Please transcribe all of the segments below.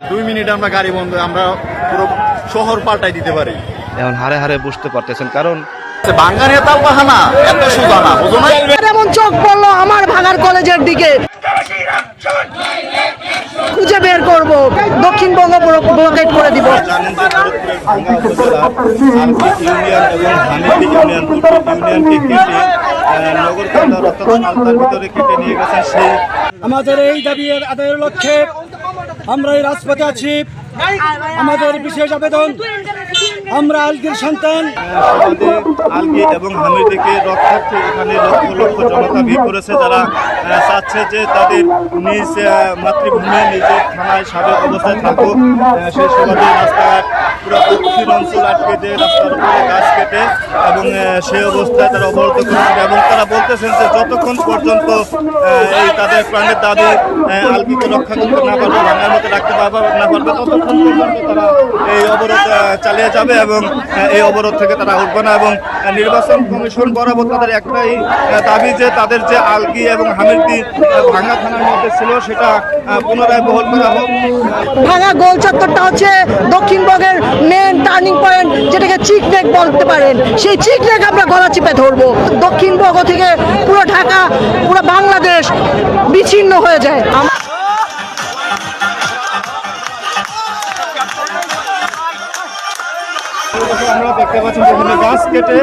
দুই মিনিট আমরা গাড়ি বন্ধ আমরা পুরো শহর পাল্টাই দিতে পারি। এখন হারে হারে বুঝতে পারতেছেন কারণ বাঙ্গানি তাল বাহানা এত সোজা না বুঝো না এমন চোখ পড়ল আমার ভাঙার কলেজের দিকে। খুঁজে বের করব দক্ষিণবঙ্গ ব্লকেট করে দিব। আমাদের এই দাবি আদায়ের লক্ষ্যে আমরা এই রাজপথে আছি। আমাদের বিশেষ আবেদন, আমরা আলগির সন্তান। আলগি এবং হামিদিকে রক্ষার্থে এখানে লক্ষ লক্ষ জনতা ভিড় করেছে যারা চাচ্ছে যে তাদের নিজ মাতৃভূমি নিজের থানায় সাবেক অবস্থায় থাকুক। সেই সমাজে রাস্তাঘাট পুরো অঞ্চল আটকে দিয়ে রাস্তার উপরে গাছ কেটে এবং সেই অবস্থায় তারা অবরোধ করেছেন এবং তারা বলতেছেন যে যতক্ষণ পর্যন্ত এই তাদের প্রাণের দাবি আহ, আলগিকে রক্ষা করতে না পারবে ভাঙার মতো রাখতে পারবে না পারবে ততক্ষণ পর্যন্ত তারা এই অবরোধ চালিয়ে যাবে এবং এই অবরোধ থেকে তারা উঠবে না এবং নির্বাচন কমিশন বরাবর তাদের একটাই দাবি যে তাদের যে আলগি এবং হামিরদি ভাঙ্গা থানার মধ্যে ছিল সেটা পুনরায় বহল করা হোক। ভাঙা গোল চত্বরটা হচ্ছে দক্ষিণবঙ্গের মেন টার্নিং পয়েন্ট যেটাকে চিক বলতে পারেন। সেই চিক আমরা গলা চিপে ধরবো। দক্ষিণবঙ্গ থেকে পুরো ঢাকা, পুরো বাংলাদেশ বিচ্ছিন্ন হয়ে যায়। আমরা গাছ কেটে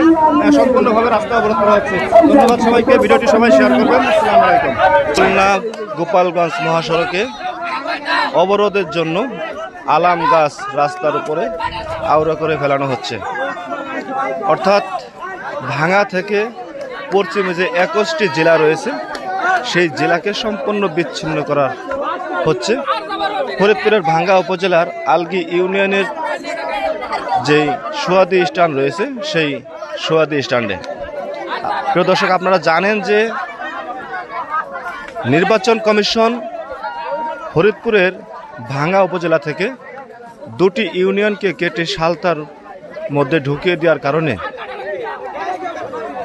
রাস্তা অবরোধ করা হচ্ছে। সবাইকে শেয়ার গোপালগঞ্জ মহাসড়কে অবরোধের জন্য আলাম গাছ রাস্তার উপরে আউড়া করে ফেলানো হচ্ছে। অর্থাৎ ভাঙা থেকে পশ্চিমে যে একুশটি জেলা রয়েছে, সেই জেলাকে সম্পূর্ণ বিচ্ছিন্ন করা হচ্ছে। ফরিদপুরের ভাঙ্গা উপজেলার আলগি ইউনিয়নের যেই সোয়াদি স্ট্যান্ড রয়েছে, সেই সোয়াদি স্ট্যান্ডে। প্রিয় দর্শক, আপনারা জানেন যে নির্বাচন কমিশন ফরিদপুরের ভাঙ্গা উপজেলা থেকে দুটি ইউনিয়নকে কেটে সালতার মধ্যে ঢুকিয়ে দেওয়ার কারণে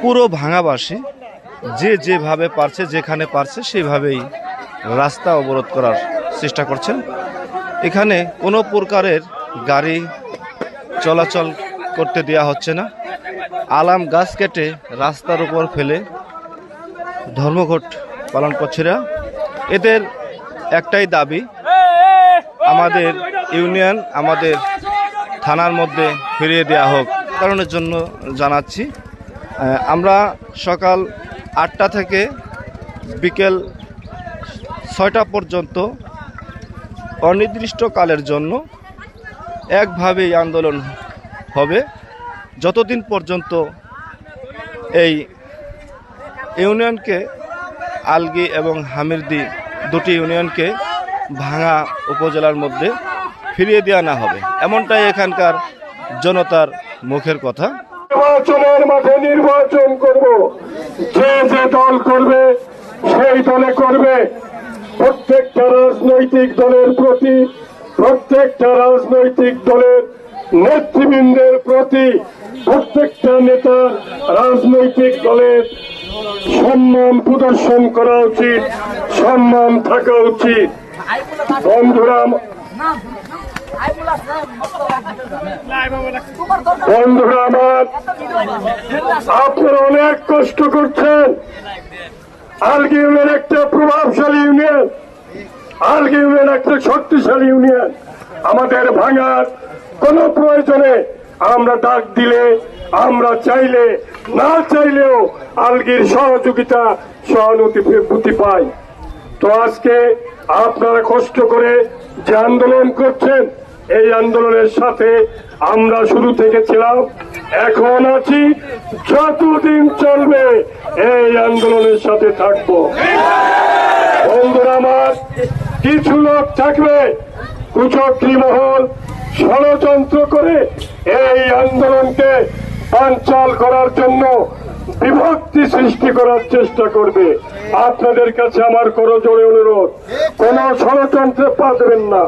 পুরো ভাঙাবাসী যে যেভাবে পারছে, যেখানে পারছে সেইভাবেই রাস্তা অবরোধ করার চেষ্টা করছেন। এখানে কোনো প্রকারের গাড়ি চলাচল করতে দেওয়া হচ্ছে না। আলাম গাছ কেটে রাস্তার উপর ফেলে ধর্মঘট পালন করছেরা এদের একটাই দাবি আমাদের ইউনিয়ন, আমাদের থানার মধ্যে ফিরিয়ে দেওয়া হোক। কারণের জন্য জানাচ্ছি আমরা সকাল আটটা থেকে বিকেল ছয়টা পর্যন্ত অনির্দিষ্টকালের জন্য একভাবেই আন্দোলন হবে। যতদিন পর্যন্ত এই ইউনিয়নকে আলগি এবং হামিরদি দুটি ইউনিয়নকে ভাঙা উপজেলার মধ্যে ফিরিয়ে দেওয়া না হবে। এমনটাই এখানকার জনতার মুখের কথা। নির্বাচনের মাঠে নির্বাচন করব। যে যে দল করবে, সেই দলে করবে। প্রত্যেকটা রাজনৈতিক দলের প্রতি, প্রত্যেকটা রাজনৈতিক দলের নেতৃবৃন্দের প্রতি, প্রত্যেকটা নেতার রাজনৈতিক দলের সম্মান প্রদর্শন করা উচিত, সম্মান থাকা উচিত। বন্ধুরা বন্ধুরা আমার আপনারা অনেক কষ্ট করছেন। আলগি ইউনিয়ন একটা প্রভাবশালী ইউনিয়ন আলগি ইউনিয়ন একটা শক্তিশালী ইউনিয়ন। আমাদের ভাঙার কোন প্রয়োজনে আমরা ডাক দিলে আমরা চাইলে না চাইলেও আলগির সহযোগিতা সহানুভূতি পাই। তো আজকে আপনারা কষ্ট করে যে আন্দোলন করছেন, এই আন্দোলনের সাথে আমরা শুরু থেকে ছিলাম, এখন আছি যতদিন চলবে এই আন্দোলনের সাথে থাকব। বন্ধুরা আমার, কিছু লোক থাকবে, কুচক্রী মহল ষড়যন্ত্র করে এই আন্দোলনকে পাঞ্চাল করার জন্য বিভক্তি সৃষ্টি করার চেষ্টা করবে। আপনাদের কাছে আমার করো জোরে অনুরোধ, কোন ষড়যন্ত্রে পা না।